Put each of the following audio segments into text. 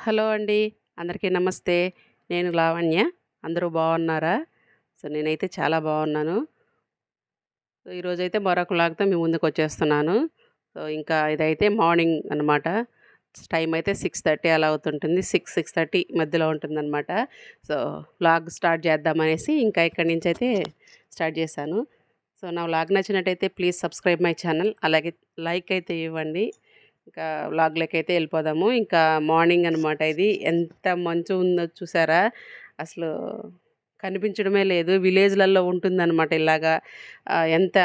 Hello అండి. అందరికీ నమస్తే. నేను లావణ్య. అందరూ బాగున్నారా? సో, నేనైతే చాలా బాగున్నాను. సో, ఈరోజైతే మరొక లాగ్తో మీ ముందుకొచ్చేస్తున్నాను. సో, ఇంకా ఇదైతే మార్నింగ్ అనమాట. టైం అయితే 6:30 అలా అవుతుంటుంది. 6, 6:30 మధ్యలో ఉంటుందనమాట. సో, వ్లాగ్ స్టార్ట్ చేద్దామనేసి ఇంకా ఇక్కడి నుంచి అయితే స్టార్ట్ చేశాను. సో, నా వ్లాగ్ నచ్చినట్టయితే ప్లీజ్ సబ్స్క్రైబ్ మై ఛానల్. అలాగే లైక్ అయితే ఇవ్వండి. ఇంకా వ్లాగ్‌లోకైతే వెళ్ళిపోదాము. ఇంకా మార్నింగ్ అనమాట ఇది. ఎంత మంచు ఉందో చూసారా? అసలు కనిపించడమే లేదు. విలేజ్‌లలో ఉంటుందనమాట ఇలాగా. ఎంత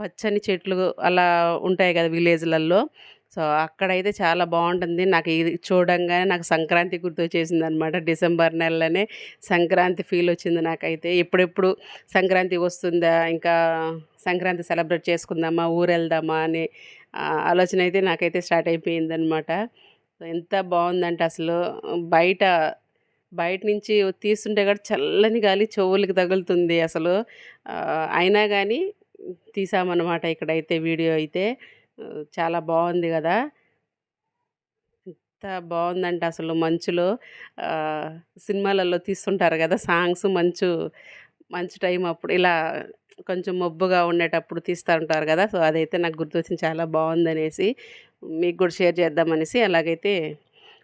పచ్చని చెట్లు అలా ఉంటాయి కదా! విలేజ్‌లలో. సో, అక్కడైతే చాలా బాగుంటుంది నాకు ఇది చూడంగానే నాకు సంక్రాంతి గుర్తు వచ్చేసింది అనమాట డిసెంబర్ నెలలోనే సంక్రాంతి ఫీల్ వచ్చింది నాకైతే. ఎప్పుడెప్పుడు సంక్రాంతి వస్తుందా? ఇంకా సంక్రాంతి సెలబ్రేట్ చేసుకుందామా? ఊరు వెళ్దామా అని ఆలోచన అయితే నాకైతే స్టార్ట్ అయిపోయిందనమాట. ఎంత బాగుందంటే అసలు బయట బయట నుంచి తీస్తుంటే కూడా చల్లని గాలి చెవులకి తగులుతుంది అసలు. అయినా కానీ తీసామనమాట ఇక్కడైతే వీడియో అయితే. చాలా బాగుంది కదా ఎంత బాగుందంటే అసలు మంచులో సినిమాలలో తీస్తుంటారు కదా సాంగ్స్ మంచు మంచు టైం అప్పుడు ఇలా కొంచెం మబ్బుగా ఉండేటప్పుడు తీస్తూ ఉంటారు కదా సో, అదైతే నాకు గుర్తొచ్చింది చాలా బాగుందనేసి మీకు కూడా షేర్ చేద్దామనేసి అలాగైతే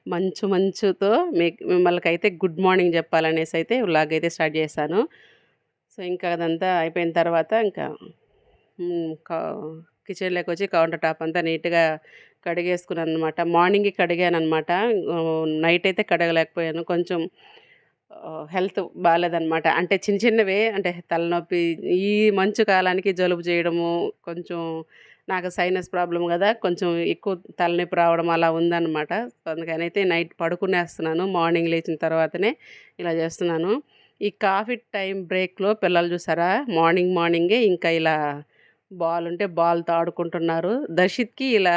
మంచు మంచుతో మీకు మిమ్మల్కైతే గుడ్ మార్నింగ్ చెప్పాలనేసి అయితే వ్లాగ్ అయితే స్టార్ట్ చేశాను. సో, ఇంకా అదంతా అయిపోయిన తర్వాత ఇంకా కిచెన్లోకి వచ్చి కౌంటర్ టాప్ అంతా నీట్‌గా కడిగేసుకున్నాను అనమాట మార్నింగ్ కడిగాను అనమాట నైట్ అయితే కడగలేకపోయాను. కొంచెం హెల్త్ బాగాలేదనమాట అంటే చిన్న చిన్నవే అంటే తలనొప్పి ఈ మంచు కాలానికి జలుబు చేయడము, కొంచెం నాకు సైనస్ ప్రాబ్లమ్ కదా కొంచెం ఎక్కువ తలనొప్పి రావడం అలా ఉందన్నమాట అందుకనైతే నైట్ పడుకునేస్తున్నాను. మార్నింగ్ లేచిన తర్వాతనే ఇలా చేస్తున్నాను. ఈ కాఫీ టైం బ్రేక్‌లో పిల్లలు చూసారా? మార్నింగ్ మార్నింగే ఇంకా ఇలా బాల్ ఉంటే బాల్‌తో ఆడుకుంటున్నారు. దర్శిత్‌కి ఇలా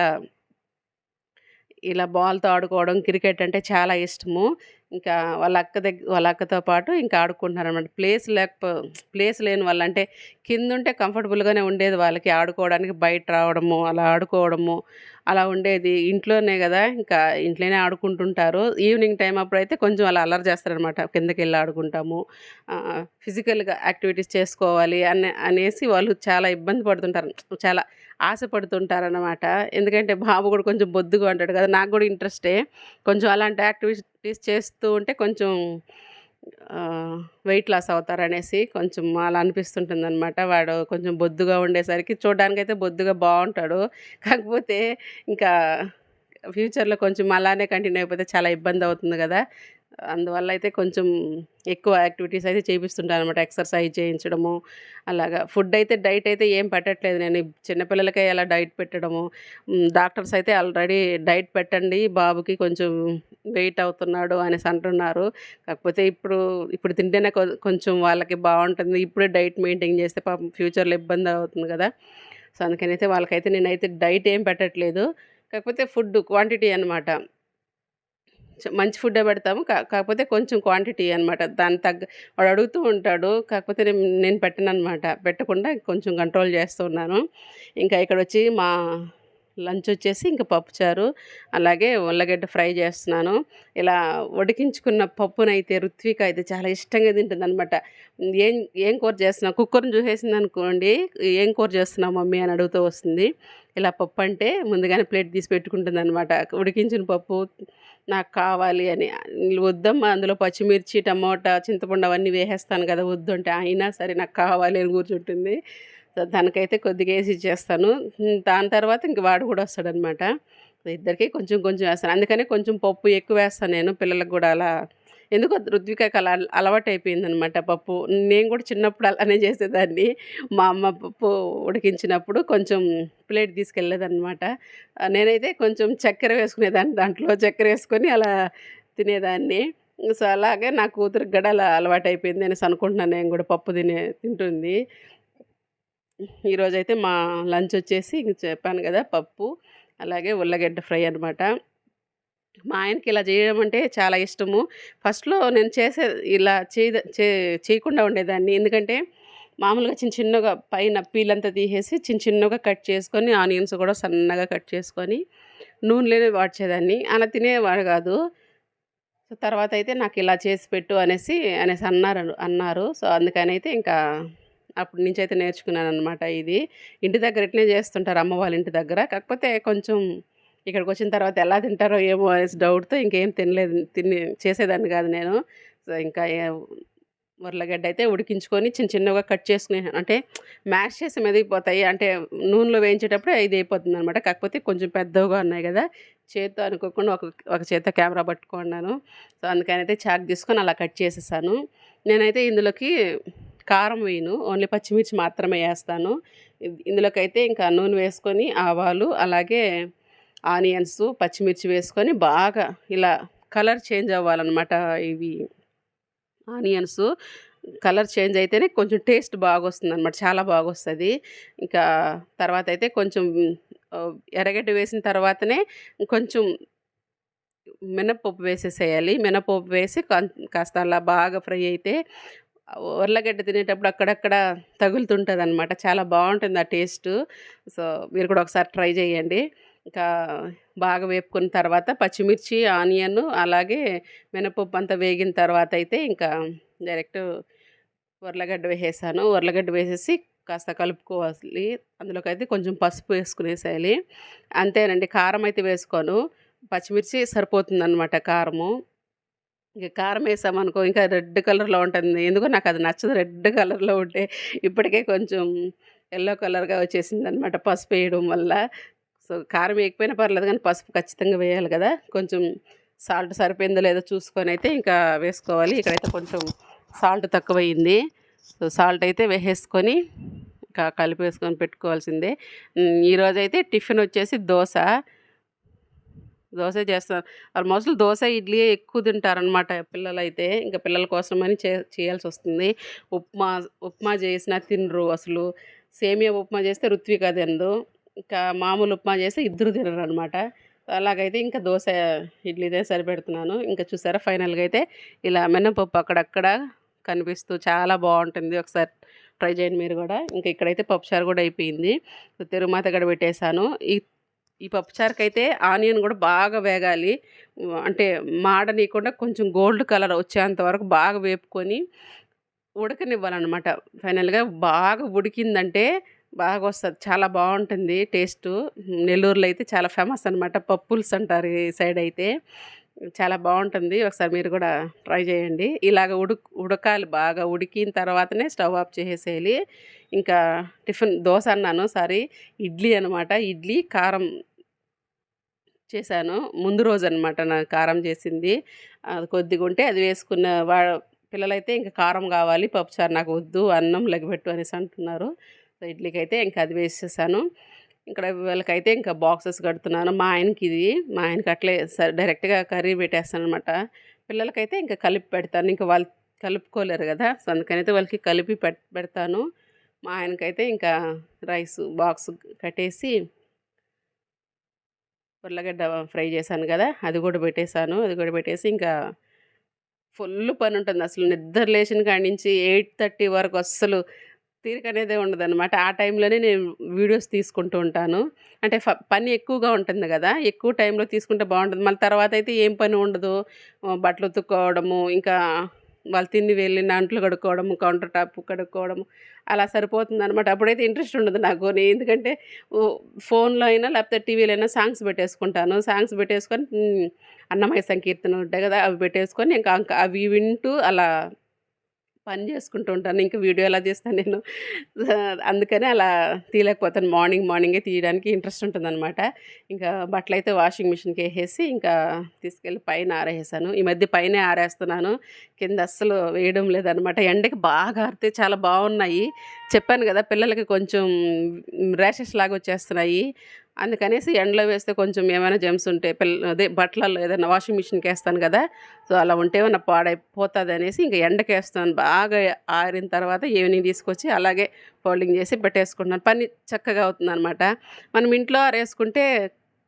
ఇలా బాల్‌తో ఆడుకోవడం, క్రికెట్ అంటే చాలా ఇష్టము. ఇంకా వాళ్ళ అక్క దగ్గర వాళ్ళ అక్కతో పాటు ఇంకా ఆడుకుంటున్నారనమాట. ప్లేస్ లేకపో ప్లేస్ లేని వాళ్ళు అంటే కిందుంటే కంఫర్టబుల్‌గానే ఉండేది వాళ్ళకి ఆడుకోవడానికి. బయట రావడము, అలా ఆడుకోవడము అలా ఉండేది. ఇంట్లోనే కదా ఇంకా ఇంట్లోనే ఆడుకుంటుంటారు. ఈవినింగ్ అప్పుడు అప్పుడైతే కొంచెం అలా అల్లరి చేస్తారనమాట. కిందకి వెళ్ళి ఆడుకుంటాము. ఫిజికల్‌గా యాక్టివిటీస్ చేసుకోవాలి అనే అనేసి వాళ్ళు చాలా ఇబ్బంది పడుతుంటారు. చాలా ఆశపడుతుంటారనమాట. ఎందుకంటే బాబు కూడా కొంచెం బొద్దుగా ఉంటాడు కదా! నాకు కూడా ఇంట్రెస్టే. కొంచెం అలాంటి యాక్టివిటీస్ చేస్తూ ఉంటే కొంచెం వెయిట్ లాస్ అవుతారనేసి కొంచెం అలా అనిపిస్తుంటుంది అనమాట వాడు కొంచెం బొద్దుగా ఉండేసరికి చూడడానికైతే బొద్దుగా బాగుంటాడు కాకపోతే ఇంకా ఫ్యూచర్‌లో కొంచెం అలానే కంటిన్యూ అయిపోతే చాలా ఇబ్బంది అవుతుంది కదా. అందువల్ల అయితే కొంచెం ఎక్కువ యాక్టివిటీస్ అయితే చేపిస్తుంటాననమాట. ఎక్సర్సైజ్ చేయించడము అలాగా. ఫుడ్ అయితే డైట్ అయితే ఏం పెట్టట్లేదు నేను. చిన్నపిల్లలకే అలా ఎలా డైట్ పెట్టడము. డాక్టర్స్ అయితే ఆల్రెడీ డైట్ పెట్టండి బాబుకి కొంచెం వెయిట్ అవుతున్నాడు అనేసి అంటున్నారు. కాకపోతే ఇప్పుడు ఇప్పుడు తింటేనే కొ కొంచెం వాళ్ళకి బాగుంటుంది ఇప్పుడే డైట్ మెయింటైన్ చేస్తే పాపం ఫ్యూచర్‌లో ఇబ్బంది అవుతుంది కదా సో, అందుకనైతే వాళ్ళకైతే నేనైతే డైట్ ఏం పెట్టట్లేదు. కాకపోతే ఫుడ్ క్వాంటిటీ అనమాట. మంచి ఫుడ్డే పెడతాము. కాకపోతే కొంచెం క్వాంటిటీ అనమాట. దాని తగ్గ వాడు అడుగుతూ ఉంటాడు. కాకపోతే నేను నేను పెట్టననమాట. పెట్టకుండా కొంచెం కంట్రోల్ చేస్తూ ఉన్నాను. ఇంకా ఇక్కడొచ్చి మా లంచ్ వచ్చేసి ఇంక పప్పుచారు, అలాగే ఉల్లగడ్డ ఫ్రై చేస్తున్నాను. ఇలా ఉడికించుకున్న పప్పునైతే రుత్విక అయితే చాలా ఇష్టంగా తింటుందనమాట. ఏం ఏం కూర చేస్తున్నావు? కుక్కర్‌ని చూసేసింది అనుకోండి "ఏం కూర చేస్తున్నావు మమ్మీ" అని అడుగుతూ వస్తుంది. ఇలా పప్పు అంటే ముందుగానే ప్లేట్ తీసి పెట్టుకుంటుందనమాట. ఉడికించిన పప్పు నాకు కావాలి అని. వద్దమ్మా అందులో పచ్చిమిర్చి, టమోటా, చింతపండు అవన్నీ వేసేస్తాను కదా! వద్దు అంటే అయినా సరే నాకు కావాలి అని కూర్చుంటుంది. తనకైతే కొద్దిగా వేసి ఇచ్చేస్తాను. దాని తర్వాత ఇంక వాడు కూడా వస్తాడనమాట. ఇద్దరికి కొంచెం కొంచెం వేస్తాను. అందుకనే కొంచెం పప్పు ఎక్కువ వేస్తాను నేను. పిల్లలకు కూడా అలా ఎందుకో రుత్వికకి అలా అయిపోయిందనమాట పప్పు. నేను కూడా చిన్నప్పుడు అలానే చేసేదాన్ని. మా అమ్మ పప్పు ఉడికించినప్పుడు కొంచెం ప్లేట్ తీసుకెళ్ళేదన్నమాట నేనైతే కొంచెం చక్కెర వేసుకునేదాన్ని దాంట్లో. చక్కెర వేసుకొని అలా తినేదాన్ని. సో, అలాగే నా కూతురికి కూడా అలా అలవాటయిపోయింది అనేసి అనుకుంటున్నాను నేను కూడా పప్పు తినే తింటుంది. ఈరోజైతే మా లంచ్ వచ్చేసి ఇంక చెప్పాను కదా! పప్పు, అలాగే ఉల్లగడ్డ ఫ్రై అనమాట. మా ఆయనకి ఇలా చేయడం అంటే చాలా ఇష్టము. ఫస్ట్‌లో నేను చేసే ఇలా చే చేయకుండా ఉండేదాన్ని. ఎందుకంటే మామూలుగా చిన్న చిన్నగా పైన పీలంతా తీసేసి చిన్న చిన్నగా కట్ చేసుకొని ఆనియన్స్ కూడా సన్నగా కట్ చేసుకొని నూనెలోనే వాడ్చేదాన్ని. అలా తినేవాడు కాదు. సో తర్వాత అయితే నాకు ఇలా చేసి పెట్టు అనేసి అనేసి అన్నారు అన్నారు సో అందుకనైతే ఇంకా అప్పటి నుంచి అయితే నేర్చుకున్నాను అనమాట ఇది. ఇంటి దగ్గర ఇట్లనే చేస్తుంటారు అమ్మ వాళ్ళ ఇంటి దగ్గర. కాకపోతే కొంచెం ఇక్కడికి వచ్చిన తర్వాత ఎలా తింటారో ఏమో అనేసి డౌట్తో ఇంకేం తినలేదు తిని చేసేదాన్ని కాదు నేను. సో ఇంకా ఉర్లగడ్డ అయితే ఉడికించుకొని చిన్న చిన్నగా కట్ చేసుకునే అంటే మ్యాష్ చేసి మెదిగిపోతాయి. అంటే నూనెలో వేయించేటప్పుడు ఇది అయిపోతుంది అనమాట కాకపోతే కొంచెం పెద్దగా ఉన్నాయి కదా చేత్తో అనుకోకుండా ఒక ఒక చేత కెమెరా పట్టుకున్నాను. సో అందుకని అయితే చాక్ తీసుకొని అలా కట్ చేసేసాను. నేనైతే ఇందులోకి కారం వేయను ఓన్లీ పచ్చిమిర్చి మాత్రమే వేస్తాను. ఇందులోకి అయితే ఇంకా నూనె వేసుకొని ఆవాలు అలాగే ఆనియన్స్ పచ్చిమిర్చి వేసుకొని బాగా ఇలా కలర్ చేంజ్ అవ్వాలన్నమాట ఇవి. ఆనియన్స్ కలర్ చేంజ్ అయితేనే కొంచెం టేస్ట్ బాగా వస్తుంది అనమాట చాలా బాగా వస్తుంది ఇంకా తర్వాత అయితే కొంచెం ఎర్రగడ్డ వేసిన తర్వాతనే కొంచెం మినపప్పు వేసేసేయాలి. మినపప్పు వేసి కాస్త అలా బాగా ఫ్రై అయితే ఉర్లగడ్డ తినేటప్పుడు అక్కడక్కడ తగులుతుంటుంది అనమాట చాలా బాగుంటుంది ఆ టేస్ట్. సో మీరు కూడా ఒకసారి ట్రై చేయండి. ఇంకా బాగా వేపుకున్న తర్వాత పచ్చిమిర్చి ఆనియన్ అలాగే మినపప్పు అంతా వేగిన తర్వాత అయితే ఇంకా డైరెక్ట్ ఉర్లగడ్డ వేసేసాను. ఉర్లగడ్డ వేసేసి కాస్త కలుపుకోవాలి. అందులోకి అయితే కొంచెం పసుపు వేసుకునేసేయాలి. అంతేనండి కారం అయితే వేసుకోను. పచ్చిమిర్చి సరిపోతుంది అనమాట కారము. ఇక కారం వేసామనుకో ఇంకా రెడ్ కలర్లో ఉంటుంది. ఎందుకో నాకు అది నచ్చదు. రెడ్ కలర్లో ఉంటే ఇప్పటికే కొంచెం ఎల్లో కలర్గా వచ్చేసింది అనమాట పసుపు వేయడం వల్ల. సో కారం వేయకపోయినా పర్లేదు కానీ పసుపు ఖచ్చితంగా వేయాలి కదా. కొంచెం సాల్ట్ సరిపోయిందో లేదో చూసుకొని అయితే ఇంకా వేసుకోవాలి. ఇక్కడైతే కొంచెం సాల్ట్ తక్కువయింది. సో సాల్ట్ అయితే వేసేసుకొని ఇంకా కలిపేసుకొని పెట్టుకోవాల్సిందే. ఈరోజైతే టిఫిన్ వచ్చేసి దోశ. దోశ చేస్తాను ఆల్మోస్ట్ దోశ ఇడ్లీ ఎక్కువ తింటారనమాట పిల్లలైతే. ఇంకా పిల్లల కోసమని చే చేయాల్సి వస్తుంది ఉప్మా ఉప్మా చేసినా తినరు అసలు. సేమియా ఉప్మా చేస్తే రుత్విక తినదు. ఇంకా మామూలు ఉప్మా చేస్తే ఇద్దరు తినరు అనమాట అలాగైతే ఇంకా దోశ ఇడ్లీదే సరిపెడుతున్నాను. ఇంకా చూసారా ఫైనల్గా అయితే ఇలా మినపప్పు అక్కడక్కడ కనిపిస్తూ చాలా బాగుంటుంది. ఒకసారి ట్రై చేయండి మీరు కూడా. ఇంకా ఇక్కడైతే పప్పుచారు కూడా అయిపోయింది. తిరుమాత గడ పెట్టేశాను. ఈ ఈ పప్పుచారుకి అయితే ఆనియన్ కూడా బాగా వేగాలి. అంటే మాడనీయకుండా కొంచెం గోల్డ్ కలర్ వచ్చేంత వరకు బాగా వేపుకొని ఉడకనివ్వాలన్నమాట. ఫైనల్గా బాగా ఉడికిందంటే బాగా వస్తుంది. చాలా బాగుంటుంది టేస్టు. నెల్లూరులో అయితే చాలా ఫేమస్ అనమాట పప్పుల్స్ అంటారు ఈ సైడ్ అయితే. చాలా బాగుంటుంది. ఒకసారి మీరు కూడా ట్రై చేయండి. ఇలాగ ఉడుక్ ఉడకాలి బాగా. ఉడికిన తర్వాతనే స్టవ్ ఆఫ్ చేసేయాలి. ఇంకా టిఫిన్ దోశ అన్నాను సారీ. ఇడ్లీ అనమాట ఇడ్లీ కారం చేశాను. ముందు రోజు అనమాట నా కారం చేసింది. అది కొద్దిగా ఉంటే అది వేసుకున్న వా పిల్లలైతే ఇంకా కారం కావాలి పప్పుచారు నాకు వద్దు అన్నం లెగబెట్టు అనేసి అంటున్నారు. సో ఇడ్లీకి అయితే ఇంకా అది వేసేసాను. ఇక్కడ వీళ్ళకైతే ఇంకా బాక్సెస్ కడుతున్నాను. మా ఆయనకి ఇది మా ఆయనకి అట్లే సరే డైరెక్ట్గా కర్రీ పెట్టేస్తాను అనమాట పిల్లలకైతే ఇంకా కలిపి పెడతాను. ఇంకా వాళ్ళు కలుపుకోలేరు కదా సో అందుకనైతే వాళ్ళకి కలిపి పెడతాను. మా ఆయనకైతే ఇంకా రైస్ బాక్స్ కట్టేసి ఉర్లగడ్డ ఫ్రై చేశాను కదా అది కూడా పెట్టేశాను. అది కూడా పెట్టేసి ఇంకా ఫుల్ పని ఉంటుంది అసలు నిద్ర లేచిన కాడి నుంచి ఎయిట్ థర్టీ వరకు అస్సలు తీరిక ఉండదు అనమాట ఆ టైంలోనే నేను వీడియోస్ తీసుకుంటూ ఉంటాను. అంటే ఫ పని ఎక్కువగా ఉంటుంది కదా ఎక్కువ టైంలో తీసుకుంటే బాగుంటుంది. మళ్ళీ తర్వాత అయితే ఏం పని ఉండదు. బట్టలు ఉతుక్కోవడము ఇంకా వాళ్ళు తిని వెళ్ళి అంట్లు కడుక్కోవడము కౌంటర్ టాప్ కడుక్కోవడము అలా సరిపోతుంది అనమాట అప్పుడైతే ఇంట్రెస్ట్ ఉండదు నాకు. ఎందుకంటే ఫోన్లో అయినా లేకపోతే టీవీలో అయినా సాంగ్స్ పెట్టేసుకుంటాను. సాంగ్స్ పెట్టేసుకొని అన్నమయ్య సంకీర్తనలు ఉంటాయి కదా అవి పెట్టేసుకొని ఇంకా అవి వింటూ అలా పని చేసుకుంటూ ఉంటాను. ఇంకా వీడియో ఎలా తీస్తాను నేను. అందుకని అలా తీయలేకపోతాను. మార్నింగ్ మార్నింగే తీయడానికి ఇంట్రెస్ట్ ఉంటుందన్నమాట. ఇంకా బట్టలు అయితే వాషింగ్ మిషన్కి వేసేసి ఇంకా తీసుకెళ్ళి పైన ఆరేసాను. ఈ మధ్య పైన ఆరేస్తున్నాను. కింద అస్సలు వేయడం లేదనమాట ఎండకి బాగా ఆరితే చాలా బాగున్నాయి. చెప్పాను కదా పిల్లలకి కొంచెం ర్యాషెస్ లాగా వచ్చేస్తున్నాయి. అందుకనేసి ఎండలో వేస్తే కొంచెం ఏమైనా జెమ్స్ ఉంటే పిల్ల అదే బట్టలలో ఏదైనా వాషింగ్ మిషన్కి వేస్తాను కదా సో అలా ఉంటే ఏమైనా పాడైపోతుంది అనేసి ఇంకా ఎండకి వేస్తాను బాగా ఆరిన తర్వాత ఈవినింగ్ తీసుకొచ్చి అలాగే ఫోల్డింగ్ చేసి పెట్టేసుకుంటున్నాను. పని చక్కగా అవుతుంది అనమాట మనం ఇంట్లో ఆరేసుకుంటే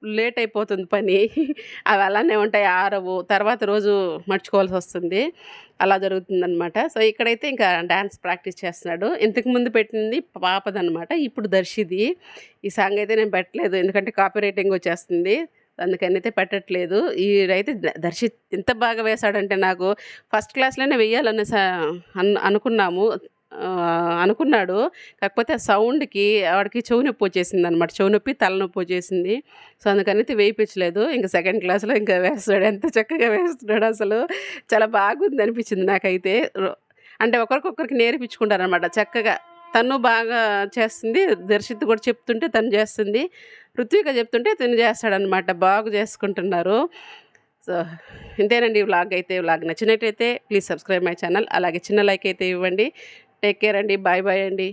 లేట్ అయిపోతుంది పని. అవి అలానే ఉంటాయి ఆరవు. తర్వాత రోజు మర్చుకోవాల్సి వస్తుంది. అలా జరుగుతుందనమాట సో ఇక్కడైతే ఇంకా డ్యాన్స్ ప్రాక్టీస్ చేస్తున్నాడు. ఇంతకుముందు పెట్టింది పాపదనమాట ఇప్పుడు దర్శిది. ఈ సాంగ్ అయితే నేను పెట్టలేదు. ఎందుకంటే కాపీ రైటింగ్ వచ్చేస్తుంది. అందుకని అయితే పెట్టట్లేదు. ఈడైతే ద- దర్శిత్ ఎంత బాగా వేశాడంటే నాకు ఫస్ట్ క్లాస్లోనే వెయ్యాలని అన్ అనుకున్నాము. అనుకున్నాడు. కాకపోతే ఆ సౌండ్కి వాడికి చెవు నొప్పి వచ్చేసింది అనమాట చెవు నొప్పి తలనొప్పి వచ్చేసింది. సో అందుకని అయితే వేయించలేదు ఇంకా సెకండ్ క్లాస్లో ఇంకా వేస్తాడు. ఎంత చక్కగా వేస్తున్నాడు అసలు. చాలా బాగుంది అనిపించింది నాకైతే. రో- అంటే ఒకరికొకరికి నేర్పించుకుంటారు అనమాట చక్కగా తను బాగా చేస్తుంది. దర్శిత్ కూడా చెప్తుంటే తను చేస్తుంది. ఋత్విక చెప్తుంటే తను చేస్తాడనమాట బాగా చేసుకుంటున్నారు. సో ఇంతేనండి వ్లాగ్ అయితే. వ్లాగ్ నచ్చినట్టయితే ప్లీజ్ సబ్స్క్రైబ్ మై ఛానల్. అలాగే చిన్న లైక్ అయితే ఇవ్వండి. టేక్ కేర్ అండి. బాయ్ బాయ్ అండి.